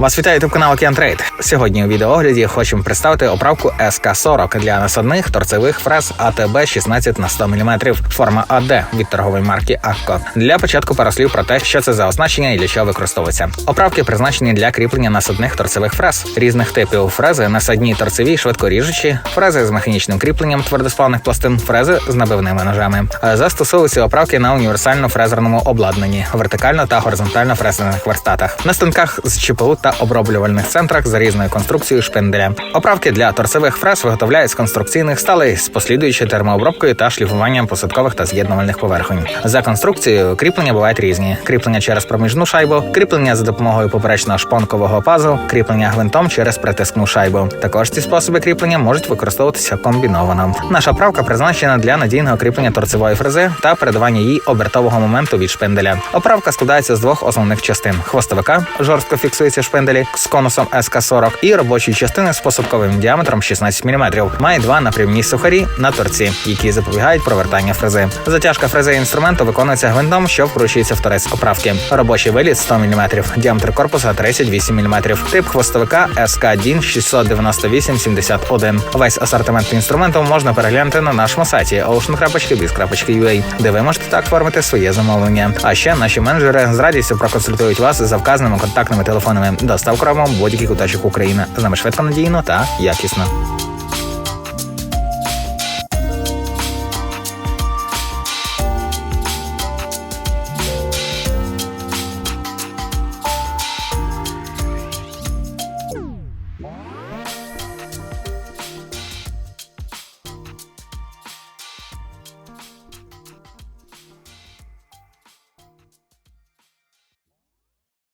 Вас вітає ютуб канал Океан Трейд. Сьогодні у відеоогляді хочемо представити оправку СК-40 для насадних торцевих фрез АТБ 16 на 100 мм, форма АД від торгової марки Акко. Для початку пару слів про те, що це за оснащення і для чого використовується. Оправки призначені для кріплення насадних торцевих фрез різних типів фрези, насадні торцеві, швидкоріжучі, фрези з механічним кріпленням твердосплавних пластин, фрези з набивними ножами. Застосовуються оправки на універсально фрезерному обладнанні, вертикально та горизонтально фрезерних верстатах, на станках з ЧПУ та оброблювальних центрах за різною конструкцією шпинделя. Оправки для торцевих фрез виготовляють з конструкційних сталей з послідуючою термообробкою та шліфуванням посадкових та з'єднувальних поверхонь. За конструкцією кріплення бувають різні: кріплення через проміжну шайбу, кріплення за допомогою поперечного шпонкового пазу, кріплення гвинтом через притискну шайбу. Також ці способи кріплення можуть використовуватися комбіновано. Наша правка призначена для надійного кріплення торцевої фрези та передавання їй обертового моменту від шпинделя. Оправка складається з двох основних частин: хвостовика жорстко фіксується в шпинделі з конусом СК-40 і робочої частини з посадковим діаметром 16 мм. Має два напрямні сухарі на торці, які запобігають провертання фрези. Затяжка фрези інструменту виконується гвинтом, що вкручується в торець оправки. Робочий виліт 100 мм, діаметр корпуса 38 мм. Тип хвостовика СК DIN 69871. Весь асортимент інструменту можна переглянути на нашому сайті ocean.biz.ua, де ви можете так оформити своє замовлення. А ще наші менеджери з радістю проконсультують вас за вказаними контактними телефонами. Доставка ромом будь-яких куточок України. З нами швидко надійно та якісно.